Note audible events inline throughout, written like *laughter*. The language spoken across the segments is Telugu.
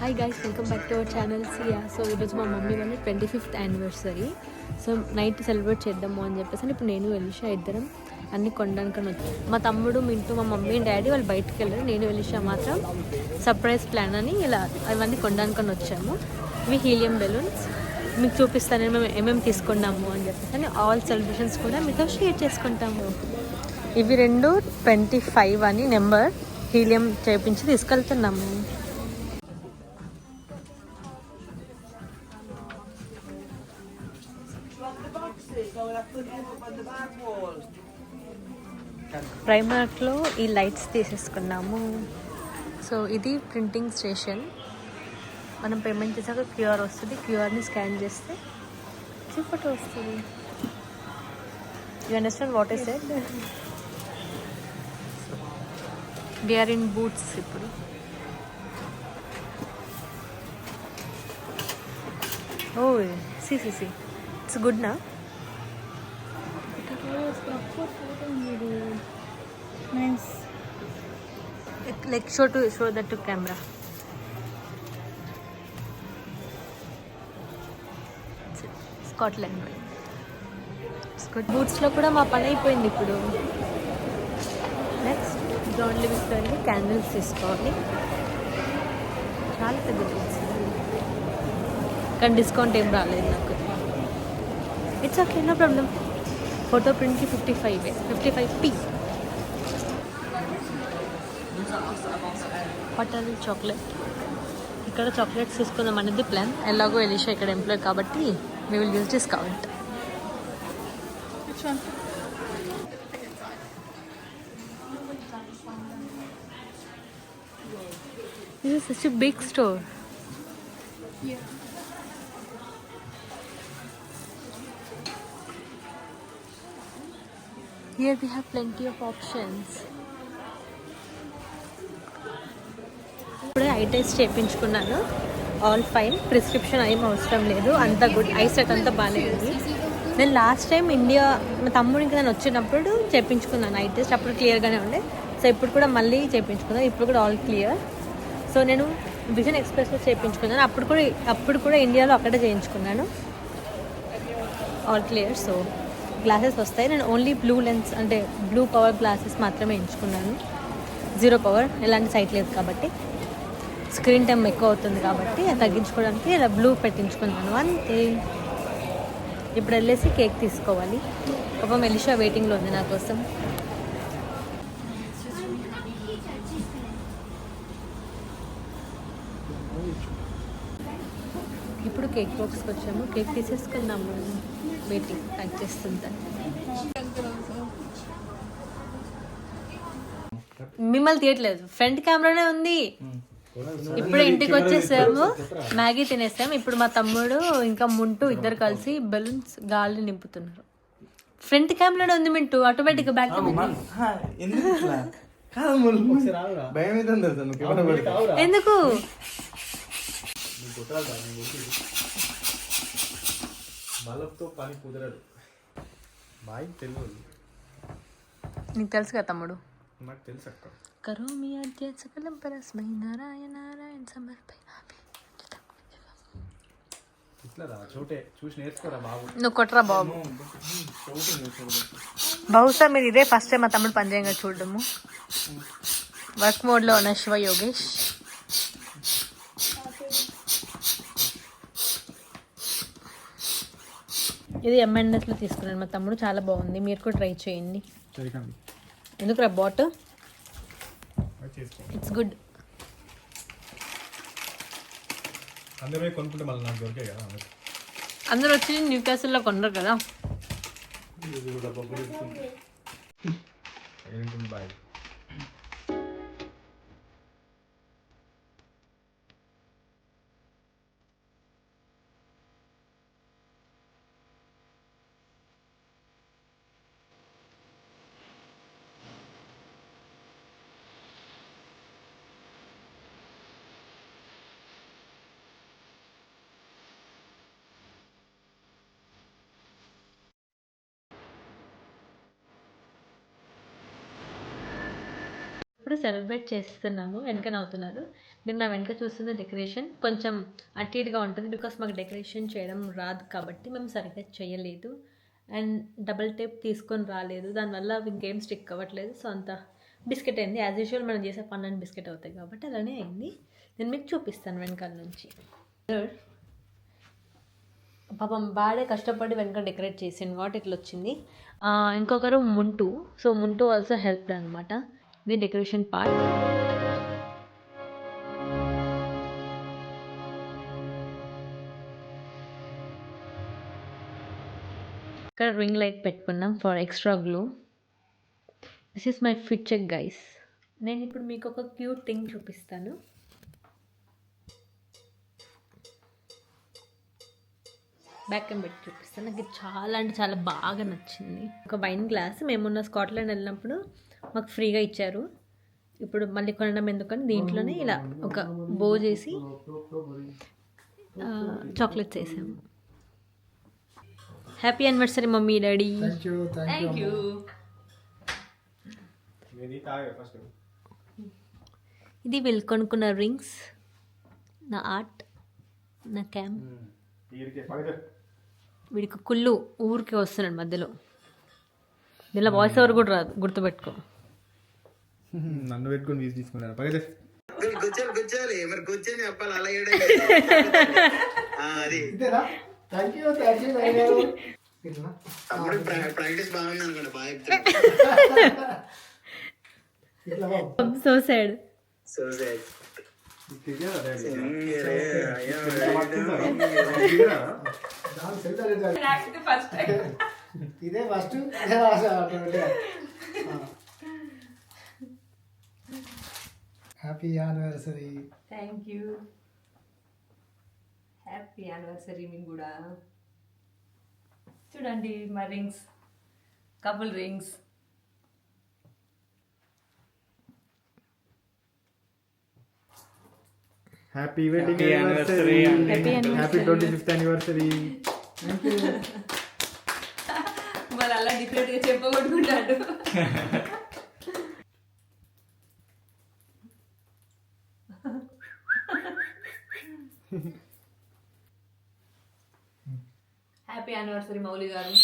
Hi guys welcome back to our channel Siya so ఈరోజు మా మమ్మీ వాళ్ళ twenty fifth anniversary so night celebrate చేద్దాము అని చెప్పేసి ఇప్పుడు నేను వెలిషా ఇద్దరం అన్ని కొనడానికని వచ్చాను మా తమ్ముడు మింటూ మా మమ్మీ డాడీ వాళ్ళు బయటకు వెళ్ళారు. నేను వెలిషా మాత్రం సర్ప్రైజ్ ప్లాన్ అని ఇలా అవన్నీ కొనడానికని వచ్చాము. ఇవి హీలియం బెలూన్స్ మీకు చూపిస్తాను మేము ఏమేమి తీసుకున్నాము అని చెప్పేసి అని ఆల్ సెలబ్రేషన్స్ కూడా మీతో షేర్ చేసుకుంటాము. ఇవి రెండు ట్వంటీ ఫైవ్ అని నెంబర్ హీలియం చేయించి తీసుకెళ్తున్నాము. ప్రైమార్క్లో ఈ లైట్స్ తీసేసుకున్నాము. సో ఇది ప్రింటింగ్ స్టేషన్ మనం పేమెంట్ చేసాక క్యూఆర్ వస్తుంది. క్యూఆర్ని స్కాన్ చేస్తే ఫోటో వస్తుంది. You understand what is it we are in Boots ఇప్పుడు. ఓ see see see it's good నా. Like show to show that to camera. Scotland Scott బూట్స్లో కూడా మా పని అయిపోయింది ఇప్పుడు. నెక్స్ట్ గ్రౌండ్ లివిస్లో వెళ్ళి క్యాండిల్స్ తీసుకోవాలి. చాలా పెద్ద బూట్స్ కానీ డిస్కౌంట్ ఏం రాలేదు నాకు. It's okay no problem photo ప్రింట్కి fifty five fifty five p Hotel Chocolat ఇక్కడ చాక్లెట్స్ తీసుకుందాం అనేది ప్లాన్ ఎలాగో ఎలిషా ఇక్కడ ఎంప్లాయ్ కాబట్టి we will use discount Which one? Such big store Yeah. Here we have plenty of options ఇప్పుడే ఐ టెస్ట్ చేయించుకున్నాను ఆల్ ఫైన్ ప్రిస్క్రిప్షన్ ఏం అవసరం లేదు. అంత గుడ్ ఐ సెట్ అంతా బాగానే ఉంది. నేను లాస్ట్ టైం ఇండియా మా తమ్ముడికి నేను వచ్చినప్పుడు చేయించుకున్నాను ఐ టెస్ట్ అప్పుడు క్లియర్గానే ఉండే. సో ఇప్పుడు కూడా మళ్ళీ చేయించుకున్నాను ఇప్పుడు కూడా ఆల్ క్లియర్ సో నేను విజన్ ఎక్స్ప్రెస్లో చేయించుకున్నాను అప్పుడు కూడా అప్పుడు కూడా ఇండియాలో అక్కడే చేయించుకున్నాను. ఆల్ క్లియర్ సో గ్లాసెస్ వస్తాయి. నేను ఓన్లీ బ్లూ లెన్స్ అంటే బ్లూ పవర్ గ్లాసెస్ మాత్రమే ఎంచుకున్నాను. జీరో పవర్ ఎలాంటి సైట్ లేదు కాబట్టి. స్క్రీన్ టైం ఎక్కువ అవుతుంది కాబట్టి అది తగ్గించుకోవడానికి ఇలా బ్లూ పెట్టించుకున్నాను. అంతే. ఇప్పుడు వెళ్ళేసి కేక్ తీసుకోవాలి. పాపం మెలిషా వెయిటింగ్లో ఉంది నా కోసం. ఇప్పుడు కేక్ బాక్స్కి వచ్చాము. కేక్ తీసేసుకుందాము. వెయిటింగ్ కట్ చేస్తుంటాను మిమ్మల్ని తీయట్లేదు. ఫ్రంట్ కెమెరానే ఉంది. ఇప్పుడు ఇంటికి వచ్చేసాము. మ్యాగీ తినేసాము. ఇప్పుడు మా తమ్ముడు ఇంకా ముంటూ ఇద్దరు కలిసి బెలూన్స్ గాలి నింపుతున్నారు. ఫ్రంట్ కెమెరానే ఉంది మింటూ. ఆటోమేటిక్ బ్యాక్ ఎందుకు ఇట్లా? కాదు ముళ్ళు. భయం అవుతుంది తెలుసా నువ్వు కెమెరా పెడితే. ఎందుకు బలప్తో పని కుదరదు. బాయ్ తెలియదు నీకు తెలుసు కదా తమ్ముడు? నాకు తెలుసు అక్క. కరోమి అద్య సకలం పరస్మై నారాయణ నారాయణ సమర్పయామి ఇట్లా చోటే. చూసి నేర్చుకోరా బాబు. నువ్వు కొట్టరా బాబు. బహుశా మీరు ఇదే ఫస్ట్ టైం మా తమ్ముడు పనిచేయంగా చూడడము. వర్క్ మోడ్లో ఉన్న శివ యోగేష్. ఇది ఎంఎన్ఎస్లో తీసుకున్నాను మా తమ్ముడు చాలా బాగుంది. మీరు కూడా ట్రై చేయండి. ఎందుకు రా బాట్ ఇట్స్ గుడ్ అందరూ పోయి కొనుక్కుంటే మళ్ళీ నాకు దొరికే కదా అందుకు. అందరూ వచ్చి న్యూ క్యాసిల్లో కొన్నారు కదా. ఇప్పుడు సెలబ్రేట్ చేస్తున్నాము వెనక నవ్వుతున్నారు నేను నా వెనక చూస్తున్న డెకరేషన్ కొంచెం అటు ఇటుగా ఉంటుంది బికాస్ మాకు డెకరేషన్ చేయడం రాదు కాబట్టి మేము సరిగ్గా చేయలేదు. అండ్ డబల్ టేప్ తీసుకొని రాలేదు. దానివల్ల ఇంకేం స్టిక్ అవ్వట్లేదు. సో అంత బిస్కెట్ అయింది. యాజ్ యూజువల్ మనం చేసే పన్నెండు బిస్కెట్ అవుతాయి కాబట్టి అలానే అయింది. నేను మీకు చూపిస్తాను వెనకాల నుంచి. పాపం బాడే కష్టపడి వెనక డెకరేట్ చేసింది కాబట్టి ఇట్లా వచ్చింది. ఇంకొకరు ముంటు. సో ముంటు ఆల్సో హెల్ప్ అనమాట the డెకరేషన్ పార్ట్ ఇక్కడ రింగ్ లైట్ పెట్టుకున్నాం for extra glow this is my fit check guys నేను ఇప్పుడు మీకు ఒక క్యూట్ థింగ్ చూపిస్తాను. బ్యాక్ అండ్ పెట్టి చూపిస్తాను. నాకు చాలా అంటే చాలా బాగా నచ్చింది. ఒక వైన్ గ్లాస్ మేమున్న స్కాట్లాండ్ వెళ్ళినప్పుడు మాకు ఫ్రీగా ఇచ్చారు. ఇప్పుడు మళ్ళీ కొనడం ఎందుకని దీంట్లోనే ఇలా ఒక బో చేసి చాక్లెట్స్ వేసాము happy anniversary mummy daddy. Thank you ఇది వీళ్ళు కొనుక్కున్న రింగ్స్ నా ఆర్ట్ నా క్యామ్ వీడికి కుళ్ళు ఊరికే వస్తున్నాడు మధ్యలో. దీనిలో వాయిస్ ఓవర్ కూడా రాదు గుర్తుపెట్టుకో. *laughs* నన్ను పెట్టుకొని వీసి తీసుకున్నాను పగదే కూర్చోాలి కూర్చోాలి మరి కూర్చొని చెప్పాలి? అలా ఏడే *laughs* అది. తమ్ముడు ప్రాక్టీస్ బాగుంది అనుకోండి బాగా చెప్తాడు. *laughs* ఇట్లా బాబు సో సాడ్ సో సార్ దాని సెల్ ఫస్ట్ ఇదే first happy anniversary thank you happy anniversary మీకు కూడా చూడండి మా rings couple rings happy wedding anniversary happy twenty fifth anniversary మరి అలా డిఫరెంట్గా చెప్పగొట్టుకుంటాడు *laughs* హ్యాపీ యానివర్సరీ మౌలి గారు.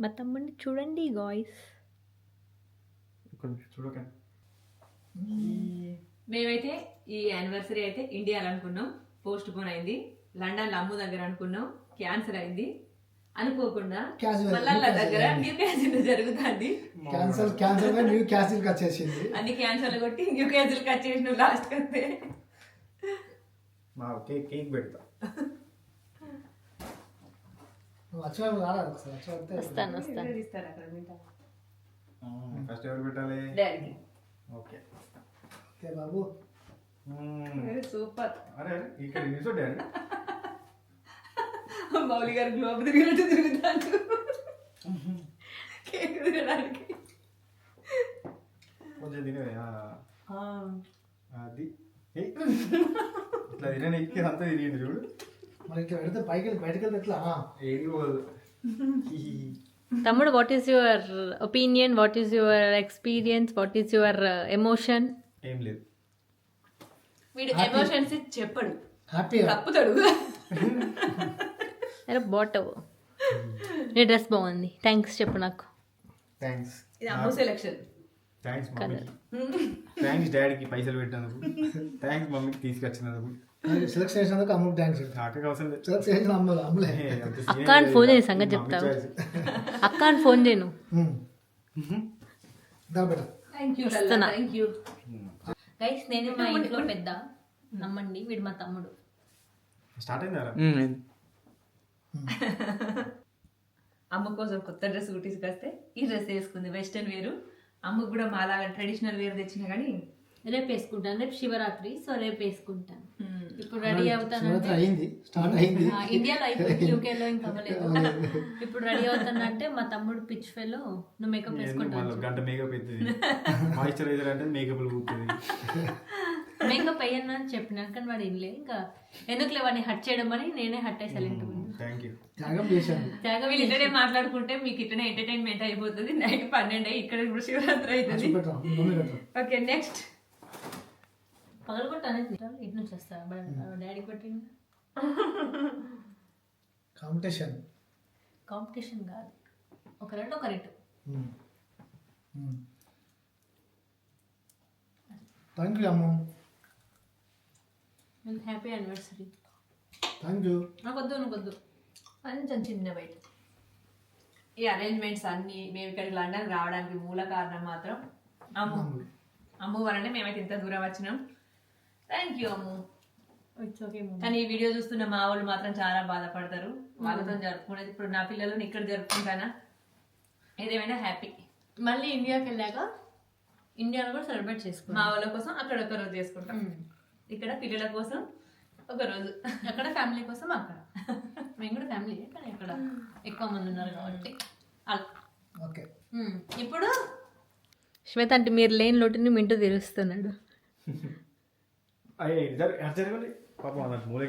మా తమ్ముడిని చూడండి గాయస్ మేమైతే ఈ యానివర్సరీ అయితే ఇండియాలో అనుకున్నాం. పోస్ట్ పోన్ అయింది లండన్ అమ్ము దగ్గర అనుకున్నాం. క్యాన్సర్ అయింది. అనుకోకుండా దగ్గర న్యూ క్యాన్సర్ జరుగుతుంది. క్యాన్సల్ క్యాన్సల్ న్యూ క్యాన్సిల్ వచ్చేసింది అన్ని క్యాన్సర్లు కొట్టి న్యూ క్యాన్సర్ కట్ చేసిన లాస్ట్ అంతే. మా కేక్ కేక్ పెడతా. ఒకసారి వస్తాను వస్తాను. ఇస్తారు అక్కడ ఫస్ట్ ఎవరు పెట్టాలి? Daddy okay. ఓకే బాబు. సూపర్. అరే ఇక్కడ మౌలి గారు గ్లోబ్ తిరిగినట్టు తిరుగుతాడు కేక్ తిరగడానికి కొంచెం తినే అది. ఇట్లా తినే ఎక్కి అంతా తిరిగింది చూడు. మరి ఇట్లా పెడితే పైకి వెళ్ళి బయటకు వెళ్తే ఎట్లా? ఏది పోదు. తమ్ముడు what is your opinion what is your experience what is your emotion ఏం లేదు. వీడు ఎమోషన్స్ చెప్పడు. హ్యాపీగా తప్పుతాడు. *laughs* అరే బాటవ్ నీ డ్రెస్ బాగుంది. థ్యాంక్స్ చెప్పు నాకు. థ్యాంక్స్ ఇది అమ్ము సెలెక్షన్ థ్యాంక్స్ మమ్మీకి థ్యాంక్స్ డాడీకి పైసలు పెట్టినందుకు. థ్యాంక్స్ మమ్మీకి తీసుకొచ్చినందుకు. సెలెక్ట్ చేసినందుకు అమ్ముకు థ్యాంక్స్ నాకే అవసరం లేదు. సెలెక్ట్ చేసిన అమ్మలు. అమ్ములే అక్క అని. ఫోన్ చేసి సంగతి మమ్మీ చెప్తావు. అక్క అని ఫోన్ చేయను. యూ గైస్ నేను మా ఇంట్లో పెద్ద. నమ్మండి వీడు మా తమ్ముడు. స్టార్ట్ అయిందా. *laughs* అమ్మ కోసం కొత్త డ్రెస్ తీసుకొస్తే ఈ డ్రెస్ వేసుకుంది వెస్టర్న్ వేరు. అమ్మకు కూడా మాలాగా ట్రెడిషనల్ వేర్ తెచ్చినా కానీ రేపు వేసుకుంటాను రేపు శివరాత్రి సో రేపు వేసుకుంటాను. ఇప్పుడు రెడీ అవుతానంటే శివరాత్రి అయింది స్టార్ట్ అయింది. ఆ, ఇండియాలో అయిపోయింది *laughs* యూకేలో ఇంకా అవ్వలేదు. ఇప్పుడు రెడీ అవుతానంటే మా తమ్ముడు పిచ్ ఫెలో నువ్వు మేకప్ వేసుకుంటావు గంట మేకప్ అవుతుంది మాయిశ్చరైజర్ అంటే మేకప్ *laughs* మేకప్ అయ్యాను అని చెప్పినాను కానీ వాడు ఏం లేదు. ఇంకా ఎందుకులే వాడిని హట్ చేయడం అని నేనే హట్ అయ్యి సైలెంట్ థ్యాంక్ యూ త్యాగం చేశాను త్యాగం వీళ్ళు ఇక్కడే మాట్లాడుకుంటే మీకు ఇట్లనే ఎంటర్టైన్మెంట్ అయిపోతుంది. నైట్ పన్నెండు అయ్యి ఇక్కడ ఇప్పుడు శివరాత్రి అవుతుంది ఓకే నెక్స్ట్ పగలు కొట్టానే ఇటు నుంచి వస్తా. డాడీ కొట్టిండు. కాంపిటీషన్ కాంపిటీషన్ కాదు. ఒక రెండు ఒక రెట్టు thank you Ammu. Happy anniversary thank you నాకు వద్దు నాకు వద్దు. కొంచెం చిన్న బయట ఈ అరేంజ్మెంట్స్ అన్ని మేము ఇక్కడికి లండన్ రావడానికి మూల కారణం మాత్రం అమ్ము. అమ్ము. వలనే మేమైతే ఇంత దూరం వచ్చినాం. Thank you Ammu. It's okay కానీ ఈ వీడియో చూస్తున్న మా వాళ్ళు మాత్రం చాలా బాధపడతారు. వాళ్ళతో జరుపుకునేది ఇప్పుడు నా పిల్లలు ఇక్కడ జరుపుకుంటానా? ఏదేమైనా హ్యాపీ మళ్ళీ ఇండియాకి వెళ్ళాక ఇండియాలో కూడా సెలబ్రేట్ చేసుకున్నాం మా వాళ్ళ కోసం అక్కడ ఒక రోజు చేసుకుంటాం ఇక్కడ పిల్లల కోసం ఒక రోజు. అక్కడ ఫ్యామిలీ కోసం అక్కడ. మేము కూడా ఫ్యామిలీ కానీ అక్కడ ఎక్కువ మంది ఉన్నారు కాబట్టి అలా. ఓకే. ఇప్పుడు శ్వేత అంటే మీరు లేని లోటుని మింటూ తీరుస్తున్నాడు. అయ్యే పాపం ఇప్పుడు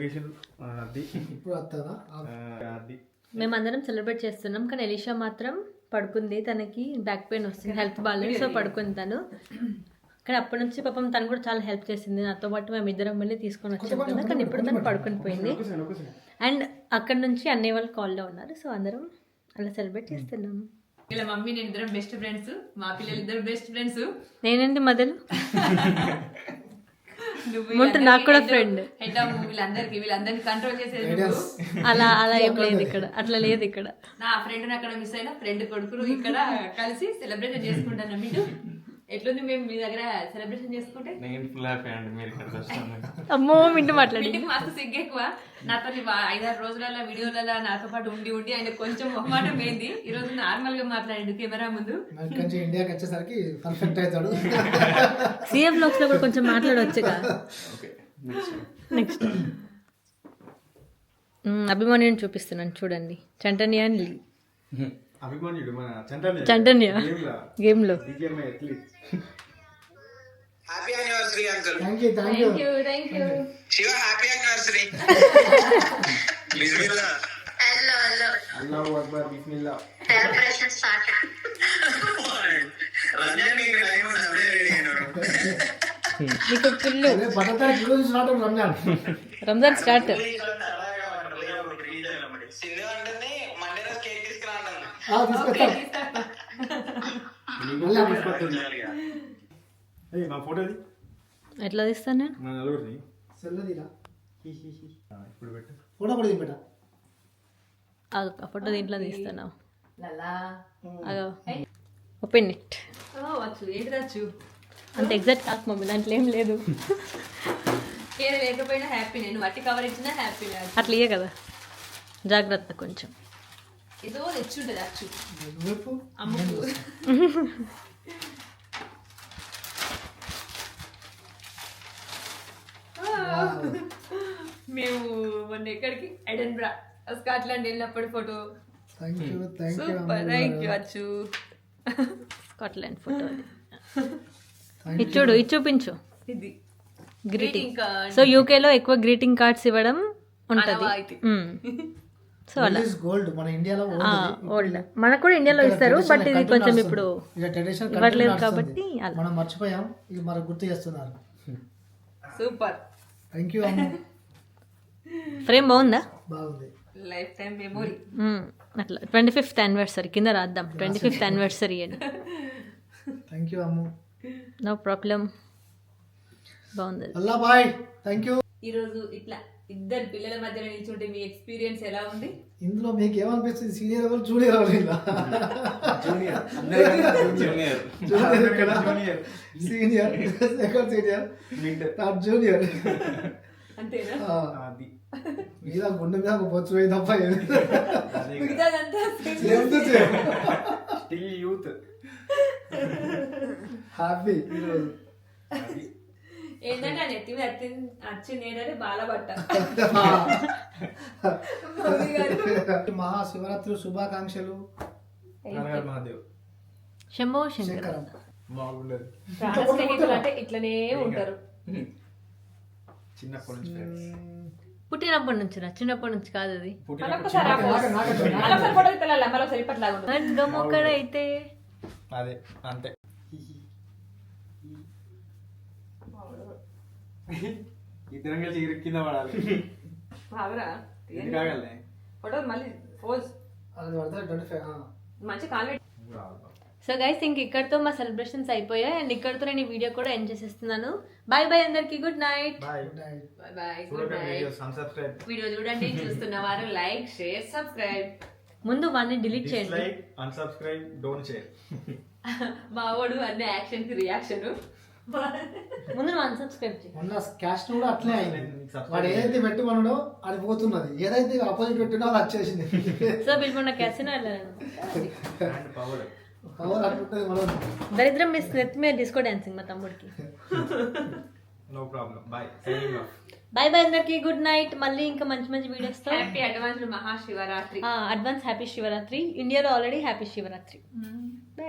మేమందరం సెలబ్రేట్ చేస్తున్నాం కానీ ఎలిషా మాత్రం పడుకుంది. తనకి బ్యాక్ పెయిన్ వస్తుంది హెల్త్ బాగాలేదు సో పడుకుంది తను. కానీ అప్పటి నుంచి పాపం తను కూడా చాలా హెల్ప్ చేసింది. నాతో పాటు మేము ఇద్దరం వెళ్ళి తీసుకొని వచ్చాం కదా కానీ ఇప్పుడు తను పడుకుని పోయింది. అండ్ అక్కడ నుంచి అన్నయ్య వాళ్ళు కాల్లో ఉన్నారు. సో అందరం అలా సెలబ్రేట్ చేస్తున్నాం. ఇలా మమ్మీ నేను ఇద్దరం బెస్ట్ ఫ్రెండ్స్ మా పిల్లలు ఇద్దరు బెస్ట్ ఫ్రెండ్స్ నేనండి మదలు? నువ్వు నాకు కూడా ఫ్రెండ్ హెడ్ ఆఫ్ వీళ్ళందరికి వీళ్ళందరినీ కంట్రోల్ చేసేది. అలా అలా ఏం లేదు ఇక్కడ. అట్లా లేదు ఇక్కడ. నా ఫ్రెండ్ అక్కడ మిస్ అయినా ఫ్రెండ్ కొడుకులు ఇక్కడ కలిసి సెలబ్రేషన్ చేసుకుంటాను మీరు? ఎట్లుంది మేము మీ దగ్గర సెలబ్రేషన్ చేసుకుంటే? నేను ఫుల్ హ్యాపీ అండి మీరు అమ్మో మింటూ మాట్లాడి. మాకు సిగ్గు ఎక్కువ. నాతో ఐదారు రోజులలో వీడియోలలో నాతో పాటు ఉండి ఉండి ఆయన కొంచెం మొహమాటం పోయింది ఈ రోజు నార్మల్గా మాట్లాడండి కెమెరా ముందు. కొంచెం ఇండియాకి వచ్చేసరికి పర్ఫెక్ట్ అవుతాడు. సీఎం బ్లాగ్స్లో కూడా కొంచెం మాట్లాడవచ్చుగా ఓకే నెక్స్ట్ అభిమాన్యుని చూపిస్తున్నాను చూడండి. చంటనియన్ లీ అభిమాన్యుడు మన చంటన్య చంటన్య గేమ్లా గేమ్లో BGMI athlete happy anniversary uncle thank you thank you thank you Shiva happy anniversary Bismillah అల్లాహు అక్బర్ బిస్మిల్లా రంజాన్ నీకు టైం ఉంది అప్పుడే రెడీ అయినారు నీకు ఫుల్ అదే బట్టతారి కిలో చూసినట్టు రంజాన్ రంజాన్ స్టార్ట్ మా ఫోటోది ఎట్లా తీస్తాను నేను మన నలుగురిది సెల్లదిరా హి హి హి. ఆ, ఇప్పుడు పెట్టు ఫోటో కూడా దింపెట్ట ఆ ఫోటో దీంట్లో తీస్తాను లలా ఓపెన్ ఇట్ అంత ఎగ్జాక్ట్ కాదు మమ్మీ దాంట్లో ఏం లేదు ఏది లేకపోయినా హ్యాపీ నేను వట్టి కవర్ ఇచ్చినా హ్యాపీ అట్లా ఇయ్య కదా జాగ్రత్త కొంచెం ఏదో తెచ్చుంటది అచ్చు అమ్మకు మేము మొన్న ఎక్కడికి? ఎడన్బ్రా స్కాట్లాండ్ వెళ్ళినప్పుడు ఫోటో. సూపర్ థ్యాంక్ యూ అచ్చు. స్కాట్లాండ్ ఫోటో అది. ఇది చూడు ఇది చూపించు. ఇది. గ్రీటింగ్. సో యూకేలో ఎక్కువ గ్రీటింగ్ కార్డ్స్ ఇవ్వడం ఉంటుంది. *laughs* సో అలా. గోల్డ్ మన ఇండియాలో ఓల్డ్ మనకు కూడా ఇండియాలో ఇస్తారు బట్ ఇది కొంచెం ఇప్పుడు ఇవ్వట్లేదు కాబట్టి అలా. మనం మర్చిపోయాం. ఇది మనకు గుర్తు చేస్తున్నారు. సూపర్. థ్యాంక్ యూ అమ్మ. ఫ్రేమ్ బాగుందా? బాగుంది. లైఫ్ టైం మెమొరీ మ్మ్. అట్లా. ట్వంటీ ఫిఫ్త్ యానివర్సరీ కింద రాద్దాం. ట్వంటీ ఫిఫ్త్ యానివర్సరీ అని. Thank you Ammu. No problem బాగుంది. అల్లా బాయ్. థ్యాంక్ యూ ఈరోజు ఇట్లా ఇద్దరు పిల్లల మధ్యలో నిల్చుంటే మీ ఎక్స్పీరియన్స్ ఎలా ఉంది? ఇందులో మీకు ఏమనిపిస్తుంది సీనియర్ ఎవరు జూనియర్ ఎవరు junior. Senior second senior third junior. అంతేనా? అది మీద గుండె మీద బొచ్చు పోయి తప్ప అదే మిగతాదంతా స్టిల్ యూత్ హ్యాపీ ఈరోజు. ఏంటంటే ఆ నెత్తి మీద వచ్చింది ఏంటంటే బాలబట్ట. *laughs* మహాశివరాత్రి శుభాకాంక్షలు. మహాదేవ్. శంభో శంకర్. బాగుండదు. స్నేహితులు అంటే ఇట్లనే ఉంటారు. *laughs* చిన్నప్పటి నుంచి పుట్టినప్పటి నుంచి రా చిన్నప్పటి నుంచి కాదు అది. మరొకసారి ఆ నాక- నాక- pose. మరొకసారి ఫోటో తీయాలి మరొకసారి ఇప్పట్లాగా ఉంటుంది గమ్మొక్కడైతే అదే అంతే ఇద్దరం కలిసి ఇరు కింద పడాలి. బాగురా ఎందుకు ఆగలే? ఫోటో మళ్ళీ పోజ్ అది పడుతుంది ట్వంటీ ఫైవ్ మంచి కాల్ సో గైస్ ఇంక ఇక్కడతో మా సెలబ్రేషన్స్ అయిపోయాయి. అండ్ ఇక్కడతో నేను ఈ వీడియో కూడా ఎండ్ చేసేస్తున్నాను. బాయ్ బాయ్ అందరికి. గుడ్ నైట్ వీడియో చూడండి చూస్తున్న వారు లైక్ షేర్ సబ్స్క్రైబ్ ముందు వాడిని డిలీట్ చేయండి. అన్సబ్స్క్రైబ్ డోంట్ షేర్ మా వాడు అన్ని యాక్షన్కి రియాక్షన్ ముందు నువ్వు అన్సబ్స్క్రైబ్ చేయి మొన్న క్యాష్ కూడా అట్లే అయింది. వాడు ఏదైతే పెట్టుకున్నాడో అది పోతున్నది. ఏదైతే ఆపోజిట్ పెట్టినో అది వచ్చేసింది. సో వీళ్ళు మొన్న క్యాసినో వెళ్ళాను పవర్ మనం. దరిద్రం మిస్ నెత్ మీద డిస్కో డాన్సింగ్ మా తమ్ముడికి. No problem bye signing off bye bye అందరికి. గుడ్ నైట్ మళ్ళీ ఇంకా మంచి మంచి వీడియోస్తో. Happy advance Mahashivratri advance happy Shivratri ఇండియాలో ఆల్రెడీ హ్యాపీ శివరాత్రి